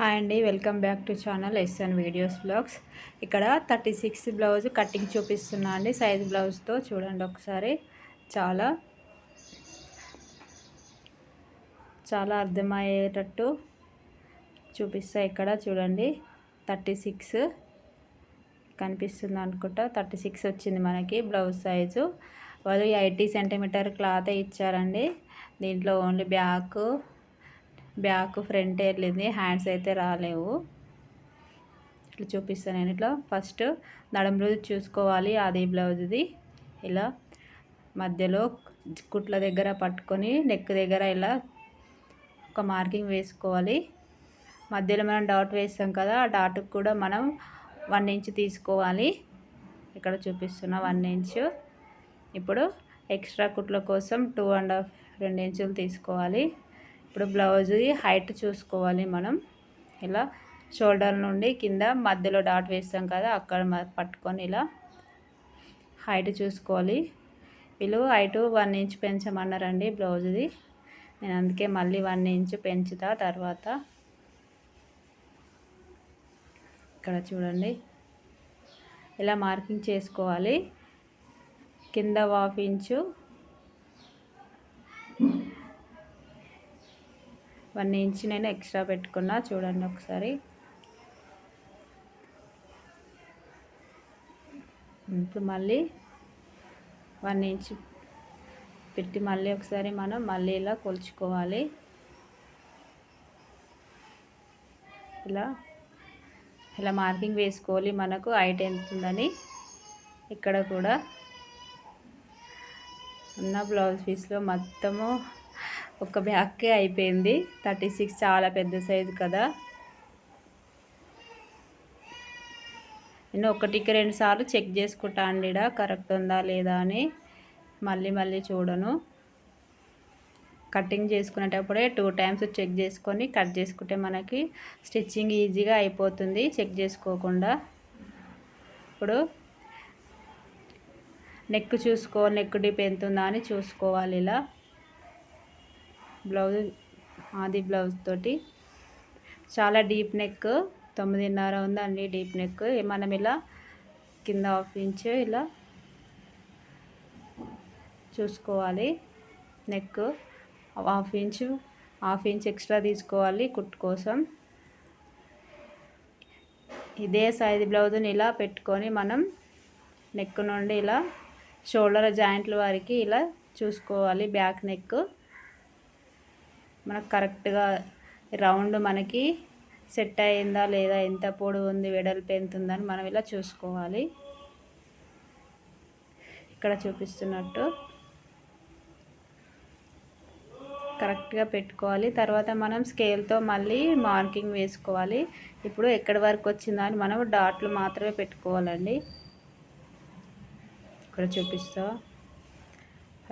Hi అండి welcome back to channel SN videos blogs. ఇక్కడ thirty six blouse cutting చూపిస్తున్నా అండి సైజ్ బ్లౌజ్తో చూడండి ఒకసారి. చాలా చాలా అర్థమయ్యేటట్టు చూపిస్తా ఇక్కడ చూడండి. థర్టీ సిక్స్ కనిపిస్తుంది అనుకుంటా. థర్టీ సిక్స్ వచ్చింది మనకి బ్లౌజ్ సైజు. వాళ్ళు ఎయిటీ సెంటీమీటర్ క్లాత్ ఇచ్చారండి. దీంట్లో ఓన్లీ బ్యాక్ బ్యాక్ ఫ్రంట్ వెళ్ళింది హ్యాండ్స్ అయితే రాలేవు. ఇట్లా చూపిస్తాను నేను ఇట్లా. ఫస్ట్ నడుం రోజు చూసుకోవాలి అది బ్లౌజ్ది. ఇలా మధ్యలో కుట్ల దగ్గర పట్టుకొని నెక్ దగ్గర ఇలా ఒక మార్కింగ్ వేసుకోవాలి. మధ్యలో మనం డాట్ వేస్తాం కదా ఆ డాట్కి కూడా మనం వన్ ఇంచ్ తీసుకోవాలి. ఇక్కడ చూపిస్తున్న వన్ ఇంచ్. ఇప్పుడు ఎక్స్ట్రా కుట్ల కోసం టూ అండ్ హాఫ్ రెండు ఇంచులు తీసుకోవాలి. ఇప్పుడు బ్లౌజ్ హైట్ చూసుకోవాలి మనం. ఇలా షోల్డర్ నుండి కింద మధ్యలో డాట్ వేస్తాం కదా అక్కడ పట్టుకొని ఇలా హైట్ చూసుకోవాలి. వీళ్ళు హైట్ వన్ ఇంచ్ పెంచమన్నారండి బ్లౌజ్ది. నేను అందుకే మళ్ళీ వన్ ఇంచ్ పెంచుతా తర్వాత. ఇక్కడ చూడండి. ఇలా మార్కింగ్ చేసుకోవాలి. కింద హాఫ్ ఇంచు వన్ ఇంచ్ నేను ఎక్స్ట్రా పెట్టుకున్నా. చూడండి ఒకసారి. ఇప్పుడు మళ్ళీ వన్ ఇంచ్ పెట్టి మళ్ళీ ఒకసారి మనం మళ్ళీ ఇలా కొలుచుకోవాలి. ఇలా ఇలా మార్కింగ్ వేసుకోవాలి. మనకు హైట్ ఎంత ఉందని ఇక్కడ కూడా. ఉన్న బ్లౌజ్ పీస్లో మొత్తము ఒక బ్యాగ్కే అయిపోయింది. థర్టీ సిక్స్ చాలా పెద్ద సైజు కదా. నేను ఒకటికి రెండు సార్లు చెక్ చేసుకుంటా అండి కరెక్ట్ ఉందా లేదా అని. మళ్ళీ మళ్ళీ చూడను. కటింగ్ చేసుకునేటప్పుడే టూ టైమ్స్ చెక్ చేసుకొని కట్ చేసుకుంటే మనకి స్టిచ్చింగ్ ఈజీగా అయిపోతుంది. చెక్ చేసుకోకుండా. ఇప్పుడు నెక్ చూసుకో నెక్ డిప్ ఎంత ఉందా అని చూసుకోవాలి ఇలా. బ్లౌజ్ ఆది బ్లౌజ్ తోటి. చాలా డీప్ నెక్ తొమ్మిదిన్నర ఉందండి డీప్ నెక్. మనం ఇలా కింద హాఫ్ ఇంచ్ ఇలా చూసుకోవాలి. Neck half inch half inch extra తీసుకోవాలి కుట్టు కోసం. ఇదే సైజ్ బ్లౌజ్ని ఇలా పెట్టుకొని మనం నెక్ నుండి ఇలా షోల్డర్ జాయింట్ల వరకు ఇలా చూసుకోవాలి బ్యాక్ నెక్. మనకు కరెక్ట్గా రౌండ్ మనకి సెట్ అయిందా లేదా ఎంత పొడవు ఉంది వెడల్పు ఎంత ఉందని మనం ఇలా చూసుకోవాలి. ఇక్కడ చూపిస్తున్నట్టు కరెక్ట్గా పెట్టుకోవాలి. తర్వాత మనం స్కేల్తో మళ్ళీ మార్కింగ్ వేసుకోవాలి. ఇప్పుడు ఎక్కడి వరకు వచ్చిందా అని మనం డాట్లు మాత్రమే పెట్టుకోవాలండి. ఇక్కడ చూపిస్తా.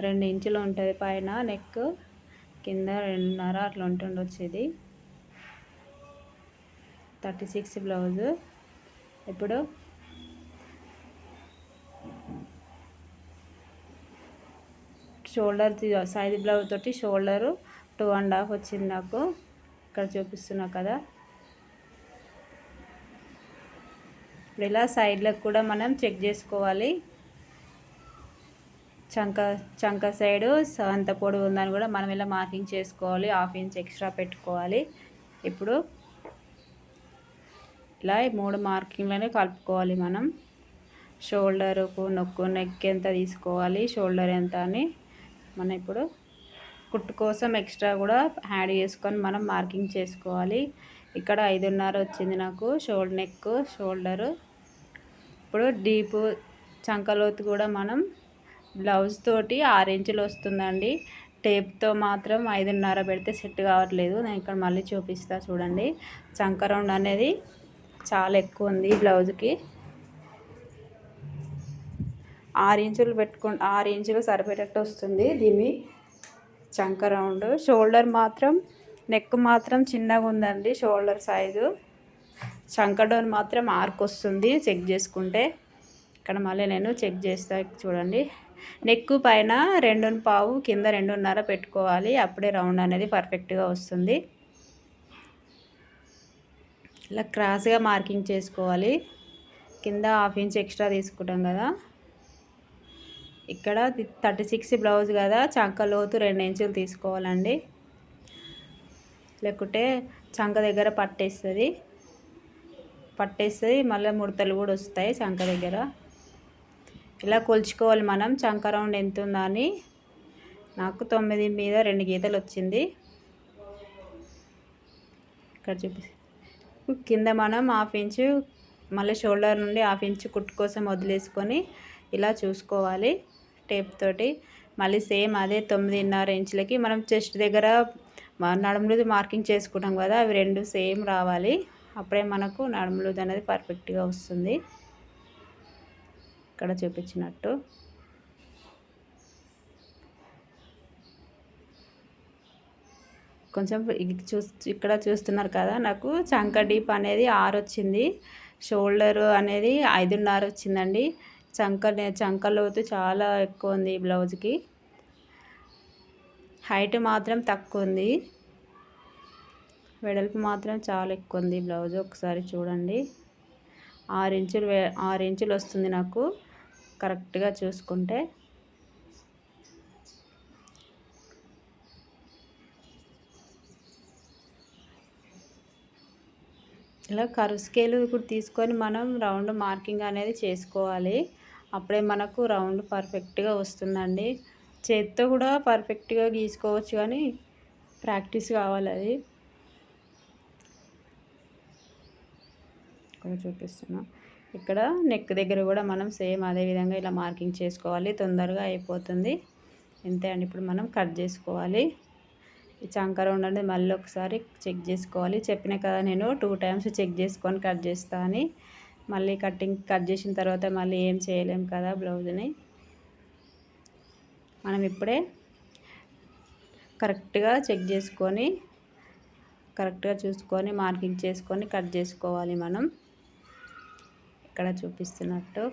రెండు ఇంచులు ఉంటుంది పైన నెక్ కింద రెండున్నర అట్లా ఉంటుండొచ్చు ఇది థర్టీ సిక్స్ బ్లౌజు. ఇప్పుడు షోల్డర్ సైజ్ బ్లౌజ్ తోటి షోల్డరు టూ అండ్ హాఫ్ వచ్చింది నాకు. ఇక్కడ చూపిస్తున్నా కదా. ఇప్పుడు ఇలా సైడ్లకు కూడా మనం చెక్ చేసుకోవాలి. చంక చంక సైడు అంత పొడవు ఉందని కూడా మనం ఇలా మార్కింగ్ చేసుకోవాలి. హాఫ్ ఇంచ్ ఎక్స్ట్రా పెట్టుకోవాలి. ఇప్పుడు ఇలా మూడు మార్కింగ్లనే కలుపుకోవాలి మనం. షోల్డర్కు నొక్కు నెక్ ఎంత తీసుకోవాలి షోల్డర్ ఎంత అని మనం ఇప్పుడు కుట్టు కోసం ఎక్స్ట్రా కూడా యాడ్ చేసుకొని మనం మార్కింగ్ చేసుకోవాలి. ఇక్కడ ఐదున్నర వచ్చింది నాకు. షోల్డ్ నెక్ షోల్డరు ఇప్పుడు డీపు చంకలోతు కూడా మనం బ్లౌజ్ తోటి ఆరు ఇంచులు వస్తుందండి. టేప్తో మాత్రం ఐదున్నర పెడితే సెట్ కావట్లేదు. నేను ఇక్కడ మళ్ళీ చూపిస్తా చూడండి. చంక రౌండ్ అనేది చాలా ఎక్కువ ఉంది బ్లౌజ్కి. ఆరు ఇంచులు పెట్టుకు ఆరు ఇంచులు సరిపోయేటట్టు వస్తుంది దీన్ని చంక రౌండ్. షోల్డర్ మాత్రం నెక్ మాత్రం చిన్నగా ఉందండి షోల్డర్ సైజు. చంకడోన్ మాత్రం ఆర్క్ వస్తుంది చెక్ చేసుకుంటే. ఇక్కడ మళ్ళీ నేను చెక్ చేస్తా చూడండి. నెక్ పైన రెండు పావు కింద రెండున్నర పెట్టుకోవాలి. అప్పుడే రౌండ్ అనేది పర్ఫెక్ట్గా వస్తుంది. ఇలా క్రాస్గా మార్కింగ్ చేసుకోవాలి. కింద హాఫ్ ఇంచ్ ఎక్స్ట్రా తీసుకుంటాం కదా. ఇక్కడ థర్టీ సిక్స్ బ్లౌజ్ కదా. చంక లోతు రెండు ఇంచులు తీసుకోవాలండి. లేకుంటే చంక దగ్గర పట్టేస్తుంది. పట్టేస్తుంది. మళ్ళీ ముడతలు కూడా వస్తాయి చంక దగ్గర. ఇలా కొలుచుకోవాలి మనం. చంక రౌండ్ ఎంత ఉందని నాకు తొమ్మిది మీద రెండు గీతలు వచ్చింది. ఇక్కడ చూపి కింద మనం హాఫ్ ఇంచు మళ్ళీ షోల్డర్ నుండి హాఫ్ ఇంచు కుట్టు కోసం వదిలేసుకొని ఇలా చూసుకోవాలి టేప్ తోటి. మళ్ళీ సేమ్ అదే తొమ్మిదిన్నర ఇంచులకి మనం చెస్ట్ దగ్గర నడుములది మార్కింగ్ చేసుకుంటాం కదా అవి రెండు సేమ్ రావాలి. అప్పుడే మనకు నడుములది అనేది పర్ఫెక్ట్గా వస్తుంది. ఇక్కడ చూపించినట్టు. కొంచెం చూ ఇక్కడ చూస్తున్నారు కదా నాకు చంక డీప్ అనేది ఆరు వచ్చింది షోల్డర్ అనేది ఐదున్నర వచ్చిందండి చంక చంక లోతు చాలా ఎక్కువ ఉంది ఈ బ్లౌజ్కి. హైట్ మాత్రం తక్కువ ఉంది వెడల్పు మాత్రం చాలా ఎక్కువ ఉంది బ్లౌజ్. ఒకసారి చూడండి. ఆరు ఇంచులు ఆరు ఇంచులు వస్తుంది నాకు. కరెక్ట్గా చూసుకుంటే ఇలా కరు స్కేలు ఇప్పుడు తీసుకొని మనం రౌండ్ మార్కింగ్ అనేది చేసుకోవాలి. అప్పుడే మనకు రౌండ్ పర్ఫెక్ట్గా వస్తుందండి. చేత్తో కూడా పర్ఫెక్ట్గా గీసుకోవచ్చు కానీ ప్రాక్టీస్ కావాలి అది. ఇక్కడ చూపిస్తున్నా. ఇక్కడ నెక్ దగ్గర కూడా మనం సేమ్ అదే విధంగా ఇలా మార్కింగ్ చేసుకోవాలి. తొందరగా అయిపోతుంది. ఇంతే అండి. ఇప్పుడు మనం కట్ చేసుకోవాలి. ఈ చంకర ఉండండి అనేది మళ్ళీ ఒకసారి చెక్ చేసుకోవాలి. చెప్పిన కదా నేను టూ టైమ్స్ చెక్ చేసుకొని కట్ చేస్తా అని. మళ్ళీ కటింగ్ కట్ చేసిన తర్వాత మళ్ళీ ఏం చేయలేం కదా బ్లౌజ్ని మనం ఇప్పుడే కరెక్ట్గా చెక్ చేసుకొని కరెక్ట్గా చూసుకొని మార్కింగ్ చేసుకొని కట్ చేసుకోవాలి మనం. ఇక్కడ చూపిస్తున్నట్టు.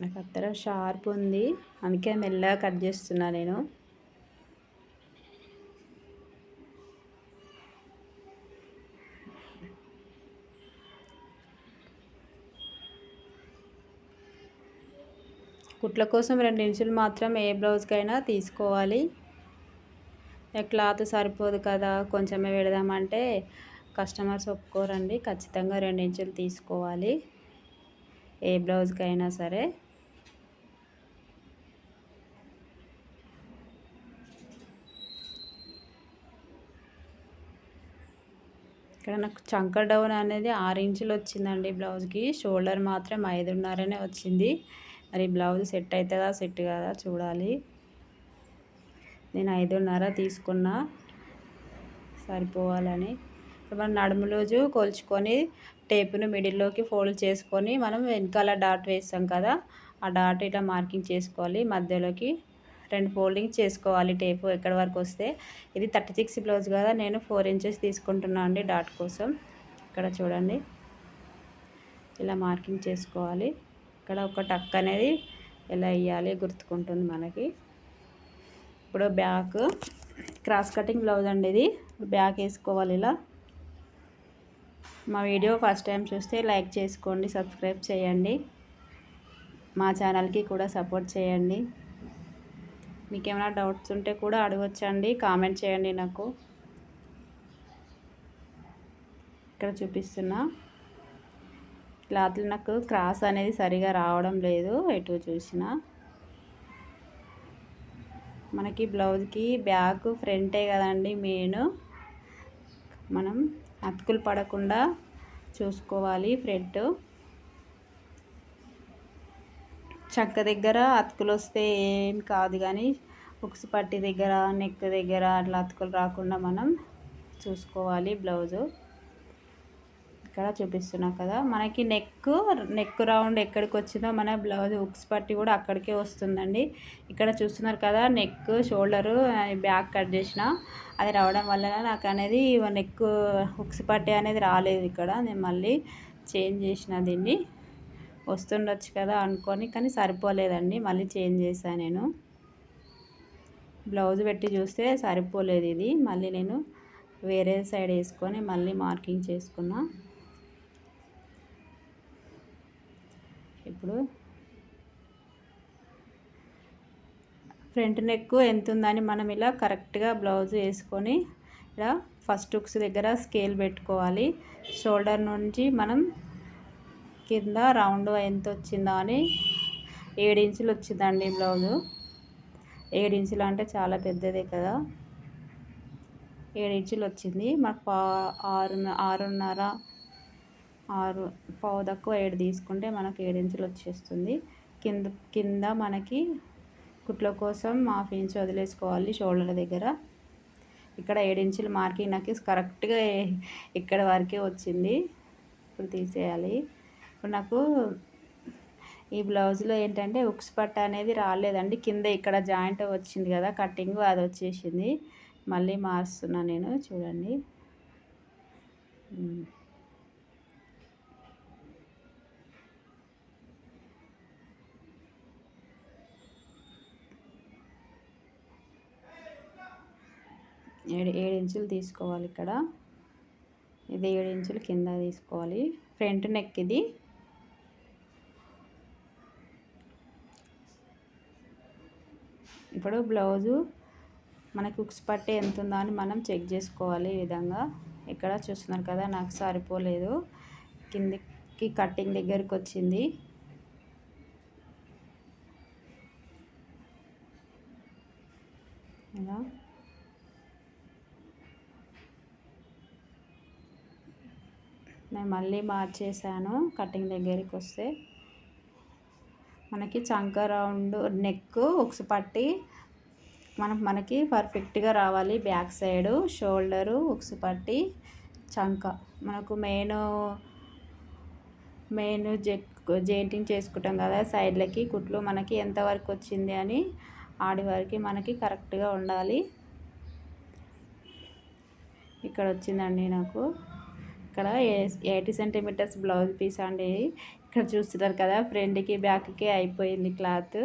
నా కత్తెర షార్ప్ ఉంది. అందుకే మెల్లగా కట్ చేస్తున్నా నేను. కుట్ల కోసం రెండు ఇంచులు మాత్రం ఏ బ్లౌజ్కైనా తీసుకోవాలి. క్లాత్ సరిపోదు కదా కొంచెమే పెడదామంటే కస్టమర్స్ ఒప్పుకోరండి. ఖచ్చితంగా రెండు ఇంచులు తీసుకోవాలి. ఏ బ్లౌజ్కైనా సరే. ఇక్కడ నాకు చంక డౌన్ అనేది ఆరు ఇంచులు వచ్చిందండి బ్లౌజ్కి. షోల్డర్ మాత్రం ఐదున్నరనే వచ్చింది. మరి బ్లౌజ్ సెట్ అవుతుందా సెట్ కాదా చూడాలి. నేను ఐదున్నర తీసుకున్నా సరిపోవాలని. మనం నడుము రోజు కొలుచుకొని టేపును మిడిల్లోకి ఫోల్డ్ చేసుకొని మనం వెనకాల డాట్ వేస్తాం కదా ఆ డాట్ ఇట్లా మార్కింగ్ చేసుకోవాలి. మధ్యలోకి రెండు ఫోల్డింగ్ చేసుకోవాలి టేపు ఎక్కడి వరకు వస్తే. ఇది థర్టీ సిక్స్ బ్లౌజ్ కదా నేను ఫోర్ ఇంచెస్ తీసుకుంటున్నాను అండి డాట్ కోసం. ఇక్కడ చూడండి. ఇలా మార్కింగ్ చేసుకోవాలి. ఇక్కడ ఒక టక్ అనేది ఎలా వేయాలి గుర్తుకుంటుంది మనకి. ఇప్పుడు బ్యాక్ క్రాస్ కటింగ్ బ్లౌజ్ అండి ఇది. బ్యాక్ వేసుకోవాలి ఇలా. మా వీడియో ఫస్ట్ టైం చూస్తే లైక్ చేసుకోండి సబ్స్క్రైబ్ చేయండి. మా ఛానల్కి కూడా సపోర్ట్ చేయండి. మీకు ఏమైనా డౌట్స్ ఉంటే కూడా అడగొచ్చండి కామెంట్ చేయండి నాకు. ఇక్కడ చూపిస్తున్నా. క్లాత్లు నాకు క్రాస్ అనేది సరిగా రావడం లేదు ఎటు చూసినా. మనకి బ్లౌజ్కి బ్యాక్ ఫ్రంటే కదండి మెయిన్. మనం అతుకులు పడకుండా చూసుకోవాలి ఫ్రంట్. చక్క దగ్గర అతుకులు వస్తే ఏం కాదు కానీ ఉక్స్ పట్టి దగ్గర నెక్ దగ్గర అట్లా అతుకులు రాకుండా మనం చూసుకోవాలి బ్లౌజు. ఇక్కడ చూపిస్తున్నా కదా. మనకి నెక్ నెక్ రౌండ్ ఎక్కడికి వచ్చిందో మన బ్లౌజ్ ఉక్స్ పట్టి కూడా అక్కడికే వస్తుందండి. ఇక్కడ చూస్తున్నారు కదా నెక్ షోల్డరు బ్యాక్ కట్ చేసిన. అది రావడం వల్ల నాకు అనేది నెక్ ఉక్స్ పట్టి అనేది రాలేదు ఇక్కడ. నేను మళ్ళీ చేంజ్ చేసిన దీన్ని. వస్తుండొచ్చు కదా అనుకొని కానీ సరిపోలేదండి. మళ్ళీ చేంజ్ చేశాను నేను. బ్లౌజ్ పెట్టి చూస్తే సరిపోలేదు ఇది. మళ్ళీ నేను వేరే సైడ్ వేసుకొని మళ్ళీ మార్కింగ్ చేసుకున్నా. ఇప్పుడు ఫ్రంట్ నెక్ ఎంత ఉందని మనం ఇలా కరెక్ట్గా బ్లౌజ్ వేసుకొని ఇలా ఫస్ట్ హుక్స్ దగ్గర స్కేల్ పెట్టుకోవాలి. షోల్డర్ నుంచి మనం కింద రౌండ్ ఎంత వచ్చిందో అని ఏడు వచ్చిందండి బ్లౌజు. ఏడు అంటే చాలా పెద్దదే కదా. ఏడు ఇంచులు వచ్చింది. మాకు పా ఆరు ఆరున్నర ఆరు పావు తక్కువ ఏడు తీసుకుంటే మనకు ఏడు ఇంచులు వచ్చేస్తుంది. కింద కింద మనకి కుట్ల కోసం హాఫ్ ఇంచ్ వదిలేసుకోవాలి షోల్డర్ దగ్గర. ఇక్కడ ఇంచులు మార్కింగ్ నాకు కరెక్ట్గా ఇక్కడ వరకే వచ్చింది. ఇప్పుడు తీసేయాలి. ఇప్పుడు నాకు ఈ బ్లౌజ్లో ఏంటంటే ఉక్స్ పట్ట అనేది రాలేదండి. కింద ఇక్కడ జాయింట్ వచ్చింది కదా కటింగ్ అది వచ్చేసింది. మళ్ళీ మారుస్తున్నా నేను చూడండి. ఏడు ఏడు ఇంచులు తీసుకోవాలి ఇక్కడ. ఇది ఏడు ఇంచులు కింద తీసుకోవాలి. ఫ్రంట్ నెక్ ఇది. ఇప్పుడు బ్లౌజు మనకి కుక్స్ పట్టే ఎంత ఉందో అని మనం చెక్ చేసుకోవాలి ఈ విధంగా. ఇక్కడ చూస్తున్నారు కదా నాకు సరిపోలేదు. కిందికి కట్టింగ్ దగ్గరికి వచ్చింది. ఇలా. నేను మళ్ళీ మార్చేసాను కటింగ్ దగ్గరికి వస్తే. మనకి చంక రౌండ్ నెక్ ఉక్స్ పట్టి మనకు మనకి పర్ఫెక్ట్గా రావాలి. బ్యాక్ సైడు షోల్డరు ఉక్స్ పట్టి చంక. మనకు మెయిన్ మెయిన్ జెక్ జెయింటింగ్ చేసుకుంటాం కదా సైడ్లకి కుట్లు మనకి ఎంతవరకు వచ్చింది అని ఆడి వరకు మనకి కరెక్ట్గా ఉండాలి. ఇక్కడ వచ్చిందండి నాకు. ఇక్కడ ఎయిటీ సెంటీమీటర్స్ బ్లౌజ్ పీస్ అండి. ఇక్కడ చూస్తున్నారు కదా ఫ్రంట్కి బ్యాక్కి అయిపోయింది క్లాత్.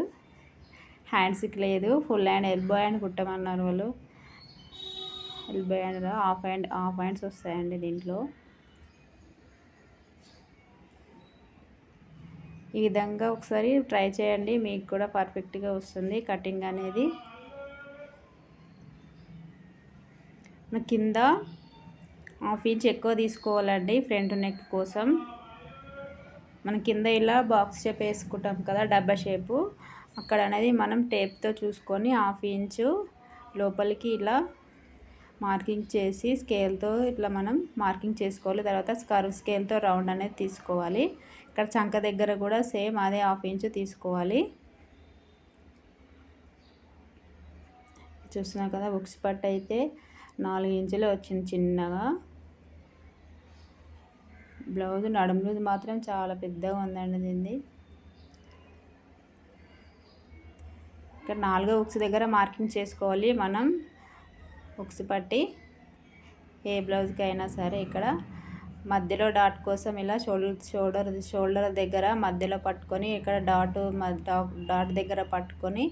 హ్యాండ్స్కి లేదు ఫుల్ హ్యాండ్ ఎల్బో హ్యాండ్ కుట్టమన్నారు వాళ్ళు. Elbow hand half hand half hands వస్తాయండి దీంట్లో. ఈ విధంగా ఒకసారి ట్రై చేయండి మీకు కూడా పర్ఫెక్ట్గా వస్తుంది కటింగ్ అనేది. కింద హాఫ్ ఇంచ్ ఎక్కువ తీసుకోవాలండి ఫ్రంట్ నెక్ కోసం. మన కింద ఇలా బాక్స్ షేప్ వేసుకుంటాం కదా డబ్బా షేపు. అక్కడ అనేది మనం టేప్తో చూసుకొని హాఫ్ ఇంచు లోపలికి ఇలా మార్కింగ్ చేసి స్కేల్తో ఇట్లా మనం మార్కింగ్ చేసుకోవాలి. తర్వాత స్కర్వ్ స్కేల్తో రౌండ్ అనేది తీసుకోవాలి. ఇక్కడ చంక దగ్గర కూడా సేమ్ అదే హాఫ్ ఇంచు తీసుకోవాలి. చూస్తున్నాం కదా బుక్స్ పట్టు అయితే నాలుగు ఇంచులు వచ్చింది చిన్నగా. బ్లౌజ్ నడుము లూజ్ మాత్రం చాలా పెద్దగా ఉందండి దీన్ని ఇక్కడ నాలుగో ఉక్స్ దగ్గర మార్కింగ్ చేసుకోవాలి మనం. ఉక్స్ పట్టి ఏ బ్లౌజ్కి అయినా సరే ఇక్కడ మధ్యలో డాట్ కోసం ఇలా షోల్డర్ షోల్డర్ షోల్డర్ దగ్గర మధ్యలో పట్టుకొని ఇక్కడ డాట్ డాట్ దగ్గర పట్టుకొని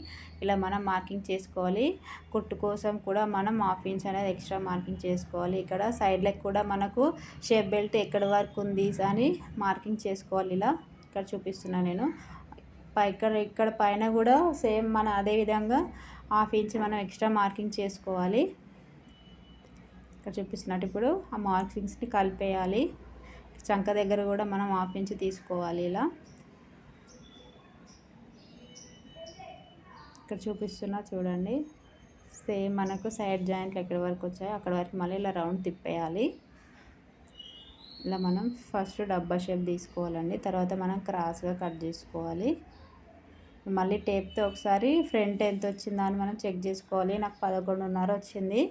ఇలా మనం మార్కింగ్ చేసుకోవాలి. కుట్టు కోసం కూడా మనం హాఫ్ ఇంచ్ అనేది ఎక్స్ట్రా మార్కింగ్ చేసుకోవాలి. ఇక్కడ సైడ్లకు కూడా మనకు షేప్ బెల్ట్ ఎక్కడి వరకు ఉంది అని మార్కింగ్ చేసుకోవాలి ఇలా. ఇక్కడ చూపిస్తున్నాను నేను. ఇక్కడ ఇక్కడ పైన కూడా సేమ్ మన అదే విధంగా హాఫ్ ఇంచ్ మనం ఎక్స్ట్రా మార్కింగ్ చేసుకోవాలి. ఇక్కడ చూపిస్తున్నట్టు ఇప్పుడు ఆ మార్కింగ్స్ని కలిపేయాలి. చంక దగ్గర కూడా మనం హాఫ్ ఇంచ్ తీసుకోవాలి ఇలా. ఇక్కడ చూపిస్తున్నా చూడండి. సేమ్ మనకు సైడ్ జాయింట్లు ఎక్కడి వరకు వచ్చాయో అక్కడ వరకు మళ్ళీ ఇలా రౌండ్ తిప్పేయాలి. ఇలా మనం ఫస్ట్ డబ్బా షేప్ తీసుకోవాలండి. తర్వాత మనం క్రాస్గా కట్ చేసుకోవాలి. మళ్ళీ టేప్తో ఒకసారి ఫ్రంట్ ఎంత వచ్చిందా అని మనం చెక్ చేసుకోవాలి. నాకు పదకొండున్నర వచ్చింది.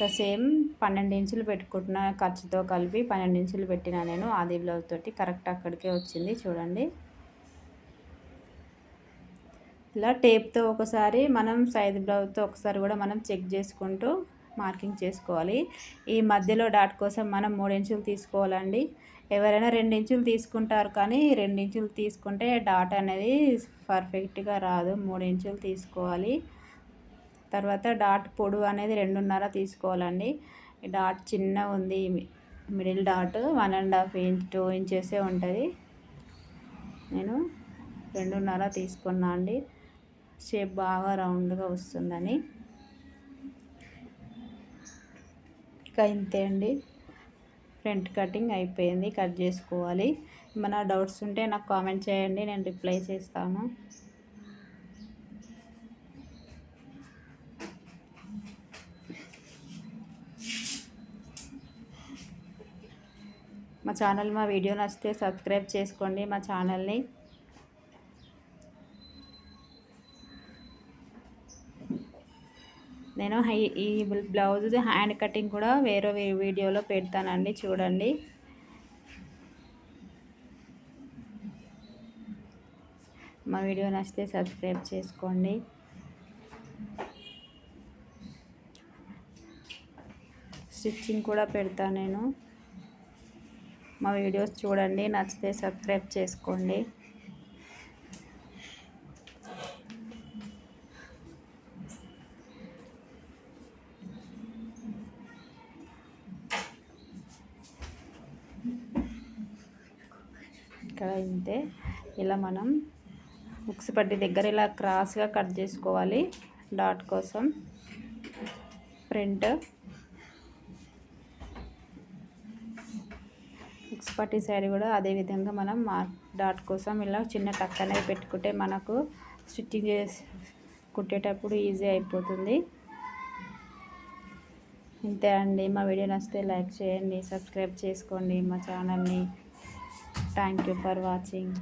ఇంకా సేమ్ పన్నెండు ఇంచులు పెట్టుకుంటున్న ఖర్చుతో కలిపి పన్నెండు ఇంచులు పెట్టిన నేను ఆది బ్లౌజ్ తోటి. కరెక్ట్ అక్కడికే వచ్చింది చూడండి. ఇలా టేప్తో ఒకసారి మనం సైజ్ బ్లౌజ్తో ఒకసారి కూడా మనం చెక్ చేసుకుంటూ మార్కింగ్ చేసుకోవాలి. ఈ మధ్యలో డాట్ కోసం మనం మూడు ఇంచులు తీసుకోవాలండి. ఎవరైనా రెండించులు తీసుకుంటారు కానీ రెండించులు తీసుకుంటే డాట్ అనేది పర్ఫెక్ట్గా రాదు. మూడు ఇంచులు తీసుకోవాలి. తర్వాత డాట్ పొడవు అనేది రెండున్నర తీసుకోవాలండి. ఈ డాట్ చిన్న ఉంది middle dot one and half inch two ఇంచెసే ఉంటుంది. నేను రెండున్నర తీసుకున్నా అండి. షేప్ బాగా రౌండ్గా వస్తుందని. ఇంకా ఇంతే అండి. ఫ్రంట్ కటింగ్ అయిపోయింది కట్ చేసుకోవాలి. ఏమైనా డౌట్స్ ఉంటే నాకు కామెంట్ చేయండి నేను రిప్లై చేస్తాను. మా ఛానల్ మా వీడియో నచ్చితే సబ్స్క్రైబ్ చేసుకోండి మా ఛానల్ని. నేను ఈ బ్లౌజ్ హ్యాండ్ కటింగ్ కూడా వేరే వీడియోలో పెడతానండి చూడండి. మా వీడియో నచ్చితే సబ్స్క్రైబ్ చేసుకోండి. స్టిచ్చింగ్ కూడా పెడతాను నేను. మా వీడియోస్ చూడండి నచ్చితే సబ్స్క్రైబ్ చేసుకోండి. ఇక్కడ ఇంతే ఇలా మనం బుక్స్ పట్టి దగ్గర ఇలా క్రాస్గా కట్ చేసుకోవాలి. డాట్ కోసం ప్రింట్ బుక్స్ పట్టి సైడ్ కూడా అదే విధంగా మనం మార్క్ డాట్ కోసం ఇలా చిన్న టక్ అనేది పెట్టుకుంటే మనకు స్టిచ్చింగ్ చేసి కుట్టేటప్పుడు ఈజీ అయిపోతుంది. ఇంతే అండి. మా వీడియో నచ్చితే లైక్ చేయండి సబ్స్క్రైబ్ చేసుకోండి మా ఛానల్ని. Thank you for watching.